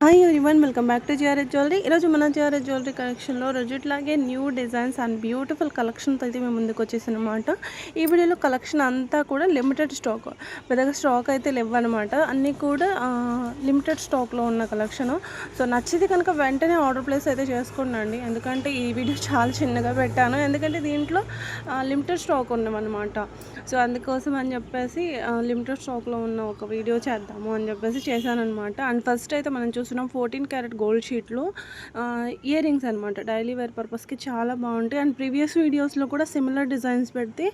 Hi one welcome back to GRS jewellery ఈరోజు మన GRS jewellery కలెక్షన్లో రోజుట్లాగే న్యూ డిజైన్స్ అండ్ బ్యూటిఫుల్ కలెక్షన్తో అయితే మేము ముందుకు వచ్చేసాం అనమాట ఈ వీడియోలో కలెక్షన్ అంతా కూడా లిమిటెడ్ స్టాక్ పెద్దగా స్టాక్ అయితే లేవన్నమాట అన్నీ కూడా లిమిటెడ్ స్టాక్లో ఉన్న కలెక్షన్ సో నచ్చితే కనుక వెంటనే ఆర్డర్ ప్లేస్ అయితే చేసుకోండి ఎందుకంటే ఈ వీడియో చాలా చిన్నగా పెట్టాను. ఎందుకంటే దీంట్లో లిమిటెడ్ స్టాక్ ఉన్నామన్నమాట సో అందుకోసం అని చెప్పేసి లిమిటెడ్ స్టాక్లో ఉన్న ఒక వీడియో చేద్దాము అని చెప్పేసి చేశాను అనమాట అండ్ ఫస్ట్ అయితే మనం చూసి చూస్తున్నాం. ఫోర్టీన్ క్యారెట్ గోల్డ్ షీట్లు ఇయర్ రింగ్స్ అనమాట డైలీ వేర్ పర్పస్కి చాలా బాగుంటాయి. అండ్ ప్రీవియస్ వీడియోస్లో కూడా సిమిలర్ డిజైన్స్ పెడితే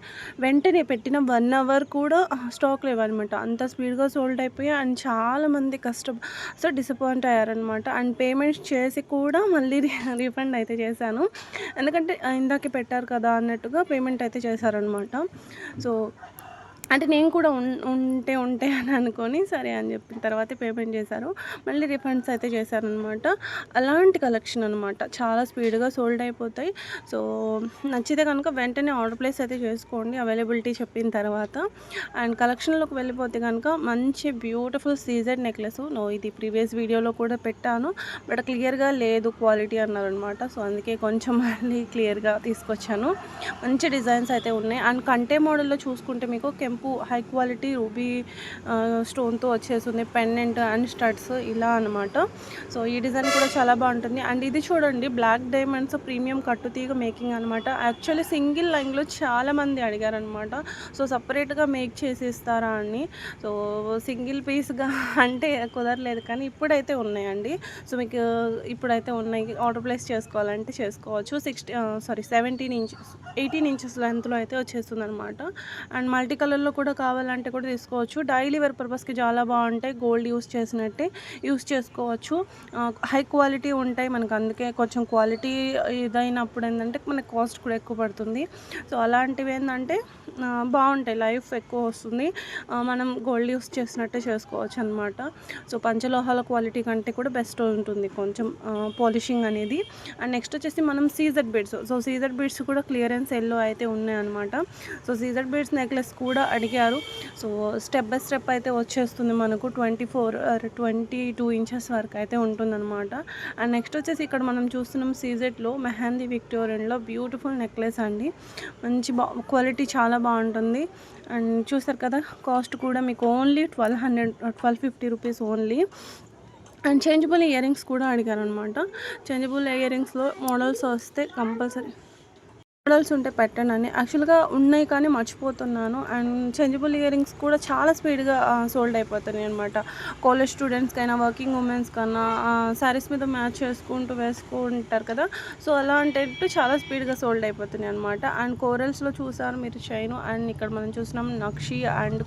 వెంటనే పెట్టిన వన్ అవర్ కూడా స్టాక్ లేవన్నమాట అంత స్పీడ్గా సోల్డ్ అయిపోయాయి అండ్ చాలామంది కష్టం సో డిసప్పాయింట్ అయ్యారనమాట అండ్ పేమెంట్స్ చేసి కూడా మళ్ళీ రీఫండ్ అయితే చేశాను. ఎందుకంటే ఇందాకే పెట్టారు కదా అన్నట్టుగా పేమెంట్ అయితే చేశారనమాట సో అంటే నేను కూడా ఉంటే ఉంటే అని అనుకొని సరే అని చెప్పిన తర్వాత పేమెంట్ చేశారు. మళ్ళీ రిఫండ్స్ అయితే చేశారనమాట అలాంటి కలెక్షన్ అనమాట చాలా స్పీడ్గా సోల్డ్ అయిపోతాయి. సో నచ్చితే కనుక వెంటనే ఆర్డర్ ప్లేస్ అయితే చేసుకోండి. అవైలబిలిటీ చెప్పిన తర్వాత. అండ్ కలెక్షన్లోకి వెళ్ళిపోతే కనుక మంచి బ్యూటిఫుల్ సీజర్ నెక్లెస్. నో ఇది ప్రీవియస్ వీడియోలో కూడా పెట్టాను. బట్ క్లియర్గా లేదు క్వాలిటీ అన్నారనమాట సో అందుకే కొంచెం మళ్ళీ క్లియర్గా తీసుకొచ్చాను. మంచి డిజైన్స్ అయితే ఉన్నాయి. అండ్ కంటే మోడల్లో చూసుకుంటే మీకు కెమ్ మీకు హై క్వాలిటీ రూబీ స్టోన్తో వచ్చేస్తుంది పెండెంట్ అండ్ స్టడ్స్ ఇలా అనమాట సో ఈ డిజైన్ కూడా చాలా బాగుంటుంది. అండ్ ఇది చూడండి బ్లాక్ డైమండ్స్ ప్రీమియం కట్టుతీగ మేకింగ్ అనమాట యాక్చువల్లీ సింగిల్ లైన్లో చాలామంది అడిగారనమాట సో సపరేట్గా మేక్ చేసి ఇస్తారా అని. సో సింగిల్ పీస్గా అంటే కుదరలేదు కానీ ఇప్పుడైతే ఉన్నాయండి. సో మీకు ఇప్పుడైతే ఉన్నాయి ఆర్డర్ ప్లేస్ చేసుకోవాలంటే చేసుకోవచ్చు. Sixty sorry seventeen inches eighteen inches లెంత్లో అయితే వచ్చేస్తుంది అనమాట అండ్ మల్టీ కలర్లో కూడా కావాలంటే కూడా తీసుకోవచ్చు. డైలీ వేర్ పర్పస్కి చాలా బాగుంటాయి. గోల్డ్ యూస్ చేసినట్టే యూస్ చేసుకోవచ్చు. హై క్వాలిటీ ఉంటాయి మనకు అందుకే కొంచెం క్వాలిటీ ఇదైనప్పుడు ఏంటంటే మనకు కాస్ట్ కూడా ఎక్కువ పడుతుంది. సో అలాంటివి ఏంటంటే బాగుంటాయి. లైఫ్ ఎక్కువ వస్తుంది. మనం గోల్డ్ యూస్ చేసినట్టే చేసుకోవచ్చు అనమాట సో పంచలోహాల క్వాలిటీ కంటే కూడా బెస్ట్ ఉంటుంది కొంచెం పాలిషింగ్ అనేది. అండ్ నెక్స్ట్ వచ్చేసి మనం సీజర్ బీడ్స్. సో సీజర్ బీడ్స్ కూడా క్లియరెన్స్ ఎల్లో అయితే ఉన్నాయన్నమాట సో సీజర్ బీడ్స్ నెక్లెస్ కూడా అడిగారు. సో స్టెప్ బై స్టెప్ అయితే వచ్చేస్తుంది మనకు twenty four twenty two inches వరకు అయితే ఉంటుందన్నమాట. అండ్ నెక్స్ట్ వచ్చేసి ఇక్కడ మనం చూస్తున్నాం సీజెట్లో మెహందీ విక్టోరియన్లో బ్యూటిఫుల్ నెక్లెస్ అండి. మంచి బా క్వాలిటీ చాలా బాగుంటుంది. అండ్ చూసారు కదా కాస్ట్ కూడా మీకు only twelve hundred twelve fifty rupees only. And changeable earrings కూడా అడిగారు అనమాట చేంజబుల్ ఇయర్ రింగ్స్లో మోడల్స్ వస్తే కంపల్సరీ మోడల్స్ ఉంటే పెట్టనని. యాక్చువల్గా ఉన్నాయి కానీ మర్చిపోతున్నాను. అండ్ చేంజబుల్ ఇయరింగ్స్ కూడా చాలా స్పీడ్గా సోల్డ్ అయిపోతున్నాయి అనమాట కాలేజ్ స్టూడెంట్స్కైనా వర్కింగ్ ఉమెన్స్ కన్నా శారీస్ మీద మ్యాచ్ చేసుకుంటూ వేసుకుంటారు కదా. సో అలాంటి చాలా స్పీడ్గా సోల్డ్ అయిపోతున్నాయి అనమాట అండ్ కోరల్స్లో చూసాను మీరు చైన్. అండ్ ఇక్కడ మనం చూసినాం నక్షి and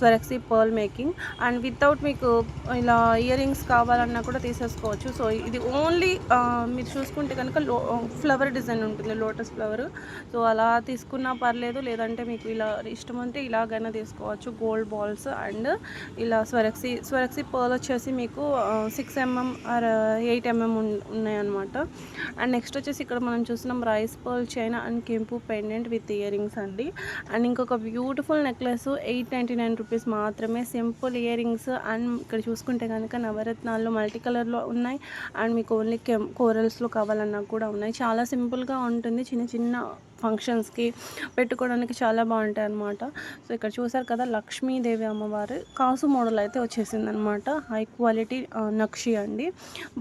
Swarovski pearl making. And without మీకు ఇలా ఇయరింగ్స్ కావాలన్నా కూడా తీసేసుకోవచ్చు. సో ఇది ఓన్లీ మీరు చూసుకుంటే కనుక ఫ్లవర్ డిజైన్ ఉంటుంది లోటస్ ఫ్లవర్. ఎవరు? సో అలా తీసుకున్నా పర్లేదు. లేదంటే మీకు ఇలా ఇష్టం అంటే ఇలాగైనా తీసుకోవచ్చు. గోల్డ్ బాల్స్ అండ్ ఇలా స్వరక్సీ స్వరక్సీ పర్ల్ వచ్చేసి మీకు six MM or eight MM ఉన్నాయన్నమాట. అండ్ నెక్స్ట్ వచ్చేసి ఇక్కడ మనం చూస్తున్నాం రైస్ పర్ల్ చైన్ అండ్ కెంపు పెండెంట్ విత్ ఇయర్ రింగ్స్ అండి. అండ్ ఇంకొక beautiful necklace eight ninety nine rupees మాత్రమే. సింపుల్ ఇయర్ రింగ్స్ అండ్ ఇక్కడ చూసుకుంటే కనుక నవరత్నాల్లో మల్టీ కలర్లో ఉన్నాయి. అండ్ మీకు ఓన్లీ కెమ్ కోరల్స్లో కావాలన్నా కూడా ఉన్నాయి. చాలా సింపుల్గా ఉంటుంది. చిన్న చిన్న చిన్న ఫంక్షన్స్కి పెట్టుకోవడానికి చాలా బాగుంటాయి అనమాట సో ఇక్కడ చూసారు కదా లక్ష్మీదేవి అమ్మవారు. కాసు మోడల్ అయితే వచ్చేసింది అనమాట హై క్వాలిటీ నక్షి అండి.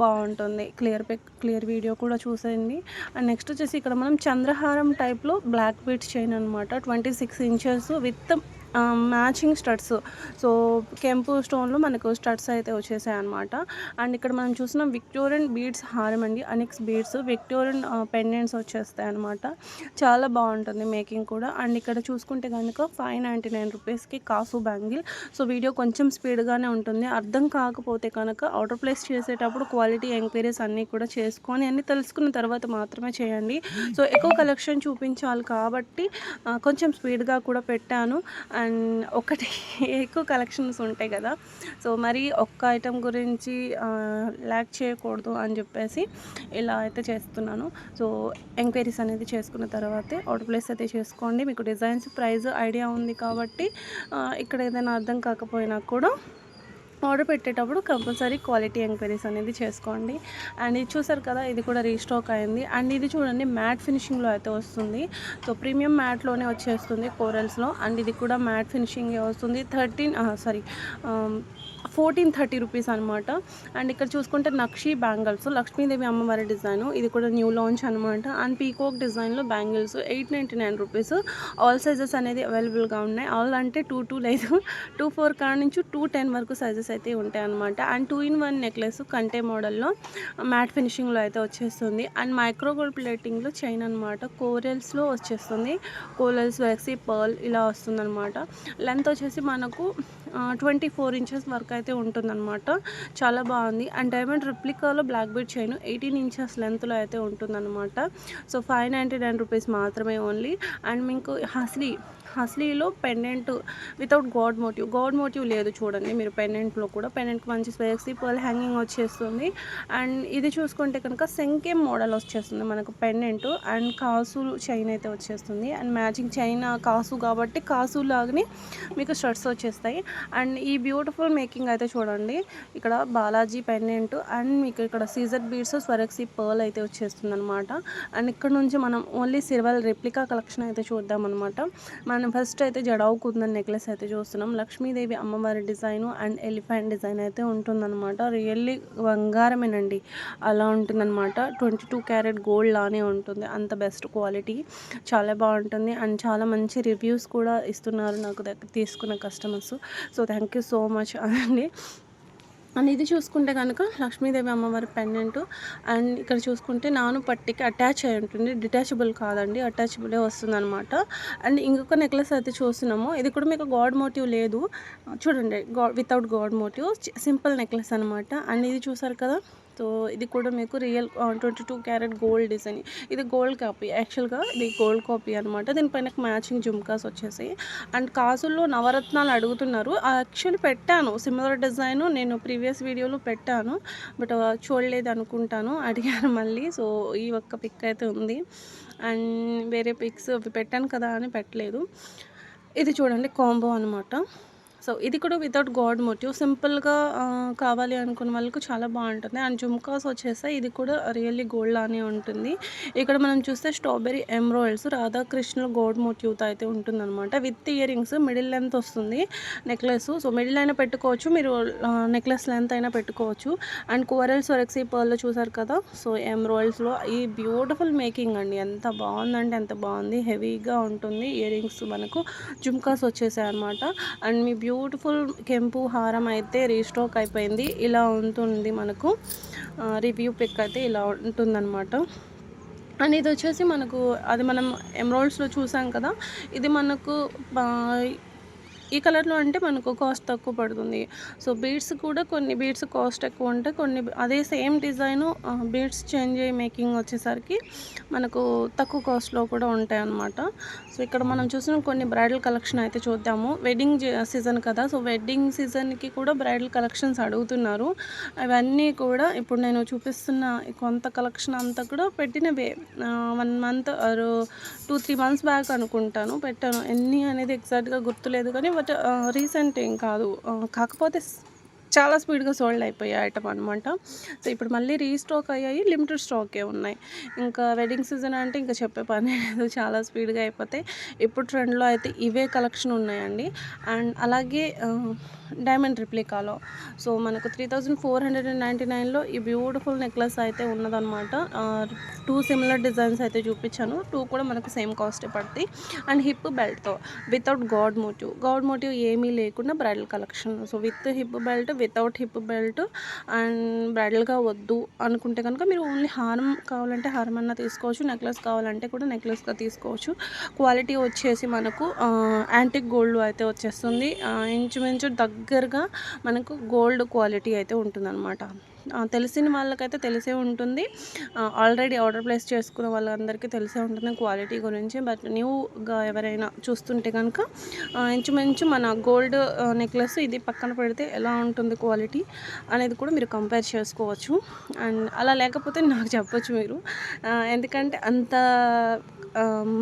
బాగుంటుంది. క్లియర్ పిక్ క్లియర్ వీడియో కూడా చూసేయండి. అండ్ నెక్స్ట్ వచ్చేసి ఇక్కడ మనం చంద్రహారం టైప్లో బ్లాక్ బీట్స్ చైన్ అనమాట twenty six inches with matching studs so కెంపు స్టోన్లో మనకు స్టడ్స్ అయితే వచ్చేసాయి అనమాట అండ్ ఇక్కడ మనం చూసిన విక్టోరియన్ బీడ్స్ హారం అండి అనిక్స్ బీడ్స్ విక్టోరియన్ పెండెంట్స్ వచ్చేస్తాయి అనమాట చాలా బాగుంటుంది మేకింగ్ కూడా అండ్ ఇక్కడ చూసుకుంటే కనుక ఫైవ్ నైంటీ నైన్ రూపీస్కి కాసు బ్యాంగిల్ సో వీడియో కొంచెం స్పీడ్గానే ఉంటుంది అర్థం కాకపోతే కనుక ఆర్డర్ ప్లేస్ చేసేటప్పుడు క్వాలిటీ ఎంక్వైరీస్ అన్నీ కూడా చేసుకొని అన్నీ తెలుసుకున్న తర్వాత మాత్రమే చేయండి సో ఎక్కువ కలెక్షన్ చూపించాలి కాబట్టి కొంచెం స్పీడ్గా కూడా పెట్టాను అండ్ ఒకటి ఎక్కువ కలెక్షన్స్ ఉంటాయి కదా. సో మరి ఒక్క ఐటెం గురించి ల్యాక్ చేయకూడదు అని చెప్పేసి ఇలా అయితే చేస్తున్నాను. సో ఎంక్వైరీస్ అనేది చేసుకున్న తర్వాతే ఆర్డర్ ప్లేస్ అయితే చేసుకోండి. మీకు డిజైన్స్ ప్రైస్ ఐడియా ఉంది కాబట్టి ఇక్కడ ఏదైనా అర్థం కాకపోయినా కూడా ఆర్డర్ పెట్టేటప్పుడు కంపల్సరీ క్వాలిటీ ఎంక్వైరీస్ అనేది చేసుకోండి. అండ్ ఇది చూసారు కదా ఇది కూడా రీస్టాక్ అయింది. అండ్ ఇది చూడండి మ్యాట్ ఫినిషింగ్లో అయితే వస్తుంది. సో ప్రీమియం మ్యాట్లోనే వచ్చేస్తుంది కోరల్స్లో. అండ్ ఇది కూడా మ్యాట్ ఫినిషింగ్ వస్తుంది. Thirteen sorry fourteen thirty rupees అనమాట అండ్ ఇక్కడ చూసుకుంటే నక్షి బ్యాంగిల్స్ లక్ష్మీదేవి అమ్మవారి డిజైన్ ఇది కూడా న్యూ లాంచ్ అనమాట అండ్ పీకోక్ డిజైన్లో bangles eight ninety nine rupees. All sizes అనేది అవైలబుల్గా ఉన్నాయి. ఆల్ అంటే టూ టూ లేదు. టూ ఫోర్ కాడ నుంచి టూ టెన్ వరకు సైజెస్ అయితే ఉంటాయి అనమాట and two in one necklace కంటే మోడల్లో మ్యాట్ ఫినిషింగ్లో అయితే వచ్చేస్తుంది. అండ్ మైక్రో గోల్డ్ ప్లేటింగ్లో చైన్ అనమాట కోరల్స్లో వచ్చేస్తుంది. కోరల్స్ వెక్సీ పర్ల్ ఇలా వస్తుంది అనమాట లెంత్ వచ్చేసి మనకు ట్వంటీ ఫోర్ ఇంచెస్ వరకు అయితే ఉంటుందన్నమాట. చాలా బాగుంది. And diamond రిప్లికాలో black beads chain eighteen inches లెంత్లో అయితే ఉంటుందన్నమాట. So five ninety nine rupees మాత్రమే ఓన్లీ. అండ్ మీకు అసలు హస్లీలో pendant without god motif. God motif లేదు చూడండి మీరు పెండెంట్లో కూడా. పెండెంట్కి మంచి స్పేక్సీ పర్ల్ హ్యాంగింగ్ వచ్చేస్తుంది. అండ్ ఇది చూసుకుంటే కనుక సెంకేమ్ మోడల్ వచ్చేస్తుంది మనకు పెండెంట్. అండ్ కాసు చైన్ అయితే వచ్చేస్తుంది. అండ్ మ్యాచింగ్ చైన్ కాసు కాబట్టి కాసు లాగానే మీకు షర్ట్స్ వచ్చేస్తాయి. అండ్ ఈ బ్యూటిఫుల్ మేకింగ్ అయితే చూడండి. ఇక్కడ బాలాజీ పెండెంట్ అండ్ మీకు ఇక్కడ సీజర్ బీడ్స్ స్వరక్సి పర్ల్ అయితే వచ్చేస్తుంది అనమాట అండ్ ఇక్కడ నుంచి మనం ఓన్లీ సిల్వర్ రెప్లికా కలెక్షన్ అయితే చూద్దాం అనమాట మనం ఫస్ట్ అయితే జడావు కుందన్ నెక్లెస్ అయితే చూస్తున్నాం. లక్ష్మీదేవి అమ్మవారి డిజైను అండ్ ఎలిఫెంట్ డిజైన్ అయితే ఉంటుందన్నమాట. రియల్లీ బంగారమేనండి. అలా ఉంటుందన్నమాట. ట్వంటీ టూ క్యారెట్ గోల్డ్ లానే ఉంటుంది. అంత బెస్ట్ క్వాలిటీ చాలా బాగుంటుంది. అండ్ చాలా మంచి రివ్యూస్ కూడా ఇస్తున్నారు నాకు దగ్గర తీసుకున్న customers so thank you so much అండి. అండ్ ఇది చూసుకుంటే కనుక లక్ష్మీదేవి అమ్మవారి పెండెంట్ అండ్ ఇక్కడ చూసుకుంటే నాను పట్టికి అటాచ్ అయి ఉంటుంది. డిటాచబుల్ కాదండి. అటాచబులే వస్తుంది అనమాట అండ్ ఇంకొక నెక్లెస్ అయితే చూస్తున్నాము. ఇది కూడా మీకు గాడ్ మోటివ్ లేదు. చూడండి. గా without god motif simple necklace అనమాట అండ్ ఇది చూసారు కదా? సో ఇది కూడా మీకు real twenty two carat gold design. ఇది గోల్డ్ కాపీ. యాక్చువల్గా ఇది గోల్డ్ కాపీ అనమాట దీనిపైన మ్యాచింగ్ జుమ్కాస్ వచ్చేసి. అండ్ కాసుల్లో నవరత్నాలు అడుగుతున్నారు. యాక్చువల్లీ పెట్టాను. సిమిలర్ డిజైన్ నేను ప్రీవియస్ వీడియోలో పెట్టాను. బట్ చూడలేదు అనుకుంటాను. అడిగాను మళ్ళీ. సో ఈ ఒక్క పిక్ అయితే ఉంది. అండ్ వేరే పిక్స్ పెట్టాను కదా అని పెట్టలేదు. ఇది చూడండి కాంబో అనమాట సో ఇది కూడా వితౌట్ గాడ్ మోటివ్ సింపుల్గా కావాలి అనుకున్న వాళ్ళకు చాలా బాగుంటుంది. అండ్ జుమ్కాస్ వచ్చేస్తే ఇది కూడా రియల్లీ గోల్డ్ లానే ఉంటుంది. ఇక్కడ మనం చూస్తే స్ట్రాబెరీ ఎమ్రాయిల్స్ రాధాకృష్ణ గోల్డ్ మోటివ్తో అయితే ఉంటుందన్నమాట. With earrings middle length వస్తుంది నెక్లెస్ సో మిడిల్ అయినా పెట్టుకోవచ్చు మీరు నెక్లెస్ లెంత్ అయినా పెట్టుకోవచ్చు. అండ్ కోరల్స్ వరక్సీ పర్లో చూసారు కదా? సో ఎమ్రాయిల్స్లో ఈ బ్యూటిఫుల్ మేకింగ్ అండి. ఎంత బాగుందంటే ఎంత బాగుంది. హెవీగా ఉంటుంది ఇయర్ రింగ్స్ మనకు. జుమ్కాస్ వచ్చేసాయి అనమాట అండ్ మీ బ్యూ బ్యూటిఫుల్ కెంపు హారం అయితే రీస్టాక్ అయిపోయింది. ఇలా ఉంటుంది మనకు. రివ్యూ పిక్ అయితే ఇలా ఉంటుందన్నమాట. అండ్ ఇది వచ్చేసి మనకు అది మనం ఎమరాల్డ్స్లో చూసాం కదా. ఇది మనకు ఈ కలర్లో అంటే మనకు కాస్ట్ తక్కువ పడుతుంది. సో బీడ్స్ కూడా కొన్ని బీడ్స్ కాస్ట్ ఎక్కువ ఉంటాయి కొన్ని అదే సేమ్ డిజైను బీడ్స్ చేంజ్ అయ్యి మేకింగ్ వచ్చేసరికి మనకు తక్కువ కాస్ట్లో కూడా ఉంటాయి అన్నమాట సో ఇక్కడ మనం చూసిన కొన్ని బ్రైడల్ కలెక్షన్ అయితే చూద్దాము. వెడ్డింగ్ సీజన్ కదా సో వెడ్డింగ్ సీజన్కి కూడా బ్రైడల్ కలెక్షన్స్ అడుగుతున్నారు. అవన్నీ కూడా ఇప్పుడు నేను చూపిస్తున్న కొంత కలెక్షన్ అంతా కూడా పెట్టినవే one month two three months back అనుకుంటాను. పెట్టాను. ఎన్ని అనేది ఎగ్జాక్ట్గా గుర్తులేదు కానీ బట్ రీసెంట్ ఏం కాదు. కాకపోతే చాలా స్పీడ్గా సోల్డ్ అయిపోయాయి ఐటమ్ అనమాట సో ఇప్పుడు మళ్ళీ రీస్టాక్ అయ్యాయి లిమిటెడ్ స్టాకే ఉన్నాయి. ఇంకా వెడ్డింగ్ సీజన్ అంటే ఇంకా చెప్పే పని లేదు చాలా స్పీడ్గా అయిపోతాయి. ఇప్పుడు ట్రెండ్లో అయితే ఇవే కలెక్షన్ ఉన్నాయండి. అండ్ అలాగే డైమండ్ రిప్లికాలో సో మనకు three thousand four hundred and ninety నైన్లో ఈ బ్యూటిఫుల్ నెక్లెస్ అయితే ఉన్నదనమాట టూ సిమిలర్ డిజైన్స్ అయితే చూపించాను. టూ కూడా మనకు సేమ్ కాస్టే పడుతుంది and hip బెల్ట్తో without god motif god motif ఏమీ లేకుండా bridal collection so with hip belt without hip belt and బ్రైడల్గా వద్దు అనుకుంటే కనుక మీరు ఓన్లీ హారం కావాలంటే హారం అన్న తీసుకోవచ్చు. నెక్లెస్ కావాలంటే కూడా నెక్లెస్గా తీసుకోవచ్చు. క్వాలిటీ వచ్చేసి మనకు యాంటిక్ గోల్డ్ అయితే వచ్చేస్తుంది. ఇంచుమించు దగ్గరగా మనకు గోల్డ్ క్వాలిటీ అయితే ఉంటుందన్నమాట. తెలిసిన వాళ్ళకైతే తెలిసే ఉంటుంది. ఆల్రెడీ ఆర్డర్ ప్లేస్ చేసుకున్న వాళ్ళందరికీ తెలిసే ఉంటుంది క్వాలిటీ గురించి. బట్ న్యూగా ఎవరైనా చూస్తుంటే కనుక ఇంచుమించు మన గోల్డ్ నెక్లెస్ ఇది పక్కన పెడితే ఎలా ఉంటుంది క్వాలిటీ అనేది కూడా మీరు కంపేర్ చేసుకోవచ్చు. అండ్ అలా లేకపోతే నాకు చెప్పొచ్చు మీరు. ఎందుకంటే అంత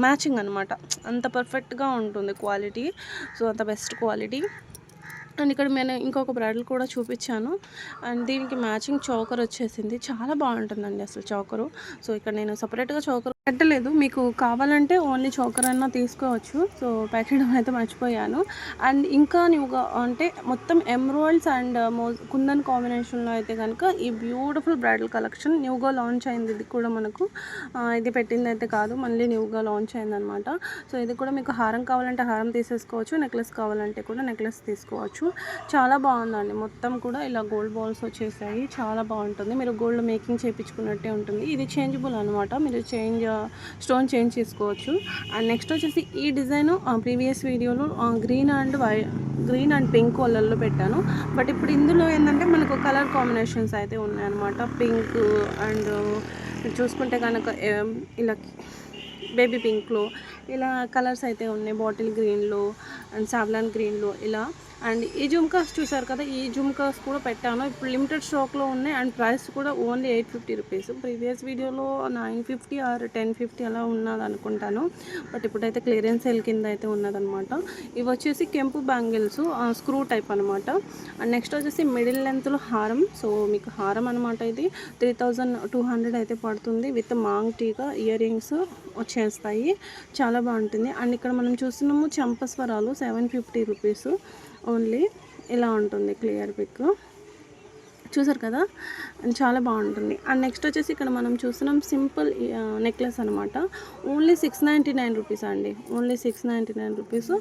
మ్యాచింగ్ అనమాట అంత పర్ఫెక్ట్గా ఉంటుంది క్వాలిటీ. సో అంత బెస్ట్ క్వాలిటీ అండ్ ఇక్కడ నేను ఇంకొక బ్రైడల్ కూడా చూపించాను. అండ్ దీనికి మ్యాచింగ్ చౌకర్ వచ్చేసింది. చాలా బాగుంటుందండి అసలు చౌకరు. సో ఇక్కడ నేను సపరేట్గా చౌకర్ పెట్టలేదు. మీకు కావాలంటే ఓన్లీ చౌకర్ అన్నా తీసుకోవచ్చు. సో ప్యాక్ చేయడం అయితే మర్చిపోయాను. అండ్ ఇంకా నువ్వు అంటే మొత్తం ఎమ్రాయిల్స్ అండ్ మో కుందన్ కాంబినేషన్లో అయితే కనుక ఈ బ్యూటిఫుల్ బ్రైడల్ కలెక్షన్ న్యూగా లాంచ్ అయింది. ఇది కూడా మనకు ఇది పెట్టింది అయితే కాదు. మళ్ళీ న్యూగా లాంచ్ అయింది అనమాట సో ఇది కూడా మీకు హారం కావాలంటే హారం తీసేసుకోవచ్చు. నెక్లెస్ కావాలంటే కూడా నెక్లెస్ తీసుకోవచ్చు. చాలా బాగుందండి. మొత్తం కూడా ఇలా గోల్డ్ బాల్స్ వచ్చేసాయి. చాలా బాగుంటుంది. మీరు గోల్డ్ మేకింగ్ చేయించుకున్నట్టే ఉంటుంది. ఇది చేంజబుల్ అనమాట మీరు చేంజ్ స్టోన్ చేంజ్ చేసుకోవచ్చు. అండ్ నెక్స్ట్ వచ్చేసి ఈ డిజైన్ ప్రీవియస్ వీడియోలో green and why green and pink కలర్లో పెట్టాను. బట్ ఇప్పుడు ఇందులో ఏంటంటే మనకు కలర్ కాంబినేషన్స్ అయితే ఉన్నాయన్నమాట. పింక్ అండ్ చూసుకుంటే కనుక ఇలా బేబీ పింక్లో ఇలా కలర్స్ అయితే ఉన్నాయి. బాటిల్ గ్రీన్లో అండ్ సావ్లాన్ గ్రీన్లో ఇలా. అండ్ ఈ జుమ్కాస్ చూసారు కదా ఈ జుమ్కాస్ కూడా పెట్టాను. ఇప్పుడు లిమిటెడ్ స్టాక్లో ఉన్నాయి అండ్ ప్రైస్ కూడా only eight fifty rupees previous వీడియోలో nine fifty or ten fifty అలా ఉన్నది అనుకుంటాను. బట్ ఇప్పుడైతే క్లియరెన్స్ సెల్ కింద అయితే ఉన్నదనమాట ఇవి వచ్చేసి కెంపు బ్యాంగిల్స్ స్క్రూ టైప్ అనమాట అండ్ నెక్స్ట్ వచ్చేసి మిడిల్ లెంత్లో హారం. సో మీకు హారం అనమాట ఇది. త్రీ థౌజండ్ టూ హండ్రెడ్ అయితే పడుతుంది. విత్ మాంగ్ టీగా ఇయర్ రింగ్స్ వచ్చేస్తాయి. చాలా బాగుంటుంది. అండ్ ఇక్కడ మనం చూస్తున్నాము చంపస్వరాలు సెవెన్ ఫిఫ్టీ రూపీస్ ఓన్లీ ఇలా ఉంటుంది క్లియర్ పిక్. చూసారు కదా? అండ్ చాలా బాగుంటుంది. అండ్ నెక్స్ట్ వచ్చేసి ఇక్కడ మనం చూస్తున్నాం సింపుల్ నెక్లెస్ అనమాట only six ninety nine rupees అండి. Only six ninety nine rupees.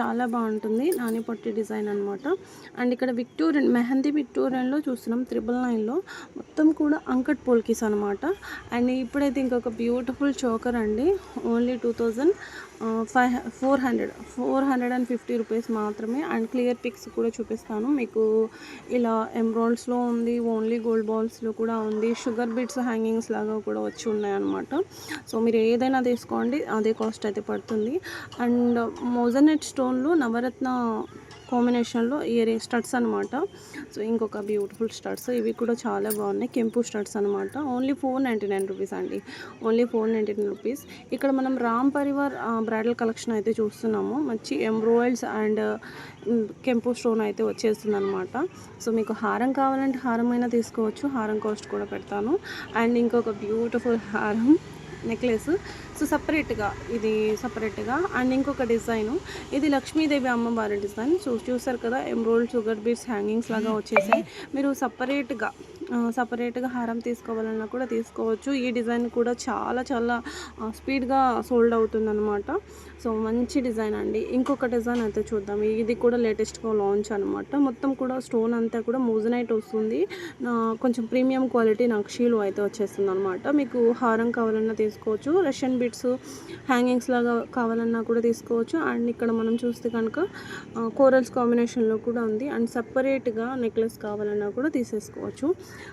చాలా బాగుంటుంది. నాని పొట్టి డిజైన్ అనమాట అండ్ ఇక్కడ విక్టోరియన్ మెహందీ విక్టోరియన్లో చూస్తున్నాం త్రిబుల్ నైన్లో. మొత్తం కూడా అంకట్ పోల్కీస్ అనమాట అండ్ ఇప్పుడైతే ఇంకొక బ్యూటిఫుల్ చోకర్ అండి. Only two thousand five four hundred four hundred and fifty rupees మాత్రమే అండ్ క్లియర్ పిక్స్ కూడా చూపిస్తాను. మీకు ఇలా ఎమ్రాయిల్స్లో ఉంది ఓన్లీ గోల్డ్ బాల్స్లో కూడా ఉంది షుగర్ బిట్స్ హ్యాంగింగ్స్ లాగా కూడా వచ్చి ఉన్నాయన్నమాట. సో మీరు ఏదైనా తీసుకోండి అదే కాస్ట్ అయితే పడుతుంది. అండ్ మోజనెట్ స్టోన్లో నవరత్న కాంబినేషన్లో ఇయరింగ్ స్టడ్స్ అనమాట సో ఇంకొక బ్యూటిఫుల్ స్టడ్స్ ఇవి కూడా చాలా బాగున్నాయి. కెంపు స్టడ్స్ అనమాట only four ninety nine rupees అండి. Only four ninety nine rupees ఇక్కడ మనం రామ్ పరివార్ బ్రైడల్ కలెక్షన్ అయితే చూస్తున్నాము. మంచి ఎంబ్రాయిల్స్ అండ్ కెంపు స్టోన్ అయితే వచ్చేస్తుంది అనమాట సో మీకు హారం కావాలంటే హారం అయినా తీసుకోవచ్చు. హారం కాస్ట్ కూడా పెడతాను. అండ్ ఇంకొక బ్యూటిఫుల్ హారం నెక్లెస్ సో సపరేట్గా ఇది సపరేట్గా. అండ్ ఇంకొక డిజైను ఇది లక్ష్మీదేవి అమ్మవారి డిజైన్. చూ చూసారు కదా ఎంబ్రోల్డ్ షుగర్ బీట్స్ హ్యాంగింగ్స్ లాగా వచ్చేసాయి. మీరు సపరేట్గా సపరేట్గా హారం తీసుకోవాలన్నా కూడా తీసుకోవచ్చు. ఈ డిజైన్ కూడా చాలా చాలా స్పీడ్గా సోల్డ్ అవుతుందన్నమాట. సో మంచి డిజైన్ అండి. ఇంకొక డిజైన్ అయితే చూద్దాం. ఇది కూడా లేటెస్ట్గా లాంచ్ అనమాట మొత్తం కూడా స్టోన్ అంతా కూడా మోజనైట్ వస్తుంది. కొంచెం ప్రీమియం క్వాలిటీ నక్షీలు అయితే వచ్చేస్తుంది అనమాట మీకు హారం కావాలన్నా తీసుకోవచ్చు. రష్యన్ బిట్స్ హ్యాంగింగ్స్ లాగా కావాలన్నా కూడా తీసుకోవచ్చు. అండ్ ఇక్కడ మనం చూస్తే కనుక కోరల్స్ కాంబినేషన్లో కూడా ఉంది. అండ్ సపరేట్గా నెక్లెస్ కావాలన్నా కూడా తీసేసుకోవచ్చు.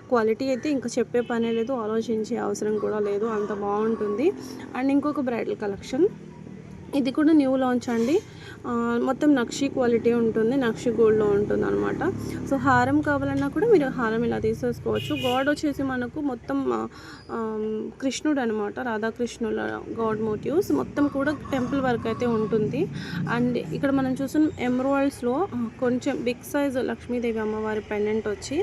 క్వాలిటీ అయితే ఇంకా చెప్పే పనే లేదు ఆలోచించే అవసరం కూడా లేదు అంత బాగుంటుంది. అండ్ ఇంకొక బ్రైడల్ కలెక్షన్. ఇది కూడా న్యూ లాంచ్ అండి. మొత్తం నక్షి క్వాలిటీ ఉంటుంది నక్షి గోల్డ్లో ఉంటుంది అనమాట సో హారం కావాలన్నా కూడా మీరు హారం ఇలా తీసేసుకోవచ్చు. గాడ్ వచ్చేసి మనకు మొత్తం కృష్ణుడు అనమాట రాధాకృష్ణుల గాడ్ మోటివ్స్ మొత్తం కూడా టెంపుల్ వర్క్ అయితే ఉంటుంది. అండ్ ఇక్కడ మనం చూసిన ఎమ్రాయిల్స్లో కొంచెం బిగ్ సైజ్ లక్ష్మీదేవి అమ్మవారి పెండెంట్ వచ్చి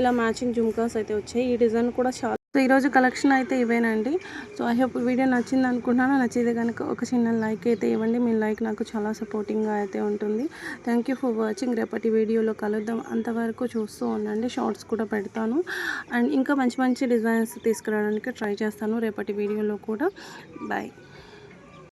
ఇలా మ్యాచింగ్ జుమ్కాస్ అయితే వచ్చాయి. ఈ డిజైన్ కూడా చాలా సో ఈరోజు కలెక్షన్ అయితే ఇవేనండి. సో ఐ హోప్ వీడియో నచ్చింది అనుకుంటున్నాను నచ్చితే కనుక ఒక చిన్న లైక్ అయితే ఇవ్వండి. మీ లైక్ నాకు చాలా సపోర్టింగ్గా అయితే ఉంటుంది. Thank you for watching. రేపటి వీడియోలో కలుద్దాం. అంతవరకు చూస్తూ ఉండండి. షార్ట్స్ కూడా పెడతాను. అండ్ ఇంకా మంచి మంచి డిజైన్స్ తీసుకురావడానికి ట్రై చేస్తాను. రేపటి వీడియోలో కూడా. బాయ్.